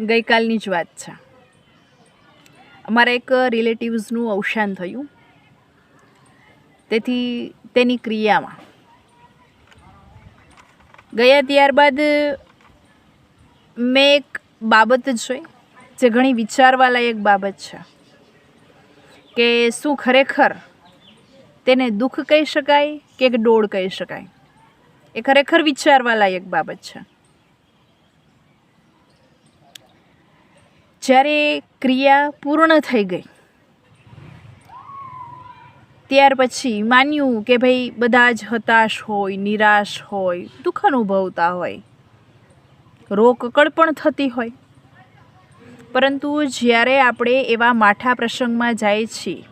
ગઈકાલની જ વાત છે. અમારા એક રિલેટિવ્સનું અવસાન થયું. તેથી તેની ક્રિયામાં. ગયા ત્યારબાદ મેં એક બાબત જોઈ, જે ઘણી વિચારવાલાયક બાબત છે, કે શું ખરેખર તેને દુઃખ કહી શકાય કે ડોળ કહી શકાય. એ ખરેખર વિચારવાલાયક બાબત છે. જ્યારે ક્રિયા પૂર્ણ થઈ ગઈ, ત્યાર પછી માન્યું કે ભાઈ બધા જ હતાશ હોય, નિરાશ હોય, દુઃખ અનુભવતા હોય રોકકળ પણ થતી હોય. પરંતુ જ્યારે આપણે એવા માઠા પ્રસંગમાં જાય છીએ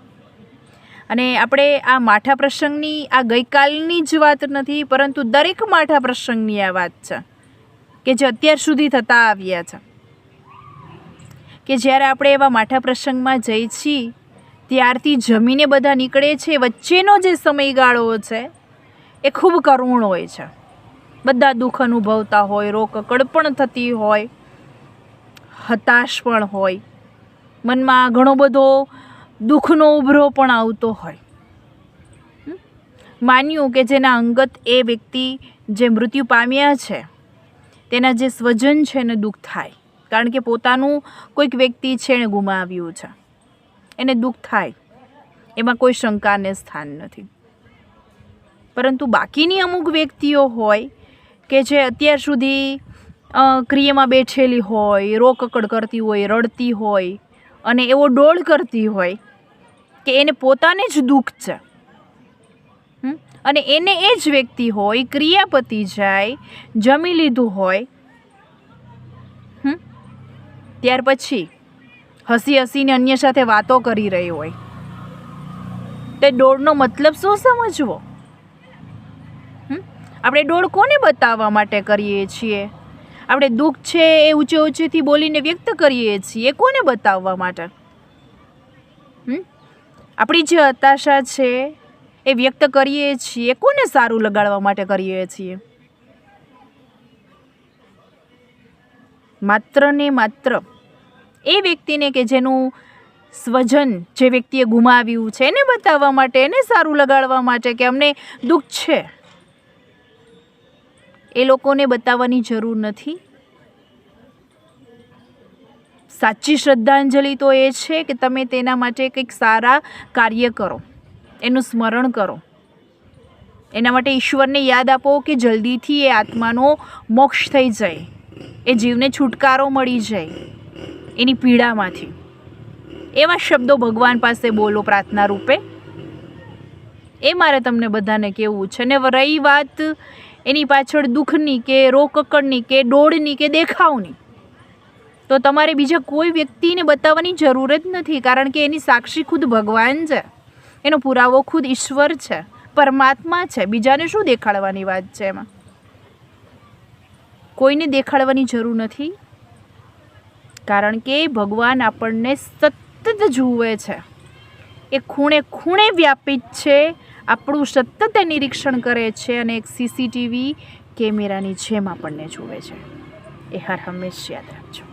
અને આપણે આ માઠા પ્રસંગની, આ ગઈકાલની જ વાત નથી, પરંતુ દરેક માઠા પ્રસંગની આ વાત છે, કે જે અત્યાર સુધી થતા આવ્યા છે. કે જ્યારે આપણે એવા માઠા પ્રસંગમાં જઈ છીએ, ત્યારથી જમીને બધા નીકળે છે, વચ્ચેનો જે સમયગાળો છે, એ ખૂબ કરુણ હોય છે. બધા દુઃખ અનુભવતા હોય રોકકડ પણ થતી હોય, હતાશ પણ હોય. મનમાં ઘણો બધો દુઃખનો ઉભરો પણ આવતો હોય. માન્યું કે જેના અંગત એ વ્યક્તિ જે મૃત્યુ પામ્યા છે, તેના જે સ્વજન છે એને દુઃખ થાય. કારણ કે પોતાનું કોઈક વ્યક્તિ છે એને ગુમાવ્યું છે. એને દુઃખ થાય. એમાં કોઈ શંકાને સ્થાન નથી. પરંતુ બાકીની અમુક વ્યક્તિઓ હોય કે જે અત્યાર સુધી ક્રિયામાં બેઠેલી હોય રોકકડ કરતી હોય, રડતી હોય અને એવો ડોળ કરતી હોય કે એને પોતાને જ દુઃખ છે. અને એને એ જ વ્યક્તિ હોય, ક્રિયાપતિ જાય, જમી લીધું હોય? ત્યાર પછી હસી હસીને અન્ય સાથે વાતો કરી રહી હોય. તે ડોળનો મતલબ શું સમજવો? આપણે ડોળ કોને બતાવવા માટે કરીએ છીએ? આપણે દુઃખ છે એ ઊંચે ઊંચેથી બોલીને વ્યક્ત કરીએ છીએ કોને બતાવવા માટે? આપણી જે હતાશા છે એ વ્યક્ત કરીએ છીએ કોને સારું લગાડવા માટે કરીએ છીએ? માત્ર ને માત્ર એ વ્યક્તિને કે જેનું સ્વજન જે વ્યક્તિએ ગુમાવ્યું છે, એને બતાવવા માટે, એને સારું લગાડવા માટે કે અમને દુઃખ છે, એ લોકોને બતાવવાની જરૂર નથી. સાચી શ્રદ્ધાંજલિ તો એ છે કે તમે તેના માટે કંઈક સારા કાર્ય કરો, એનું સ્મરણ કરો. એના માટે ઈશ્વરને યાદ આપો કે જલ્દીથી એ આત્માનો મોક્ષ થઈ જાય. એ જીવને છુટકારો મળી જાય એની પીડામાંથી. એવા શબ્દો ભગવાન પાસે બોલો પ્રાર્થના રૂપે. એ મારે તમને બધાને કહેવું છે ને રહી વાત એની પાછળ દુઃખની કે રોકકડની કે ડોળની કે દેખાવની. તો તમારે બીજા કોઈ વ્યક્તિને બતાવવાની જરૂર જ નથી કારણ કે એની સાક્ષી ખુદ ભગવાન છે. એનો પુરાવો ખુદ ઈશ્વર છે, પરમાત્મા છે, બીજાને શું દેખાડવાની વાત છે એમાં? કોઈને દેખાડવાની જરૂર નથી, કારણ કે ભગવાન આપણને સતત જુએ છે. એ ખૂણે ખૂણે વ્યાપિત છે, આપણું સતત નિરીક્ષણ કરે છે અને એક સીસીટીવી કેમેરાની જેમ આપણને જુએ છે. એ હર હંમેશ યાદ રાખજો.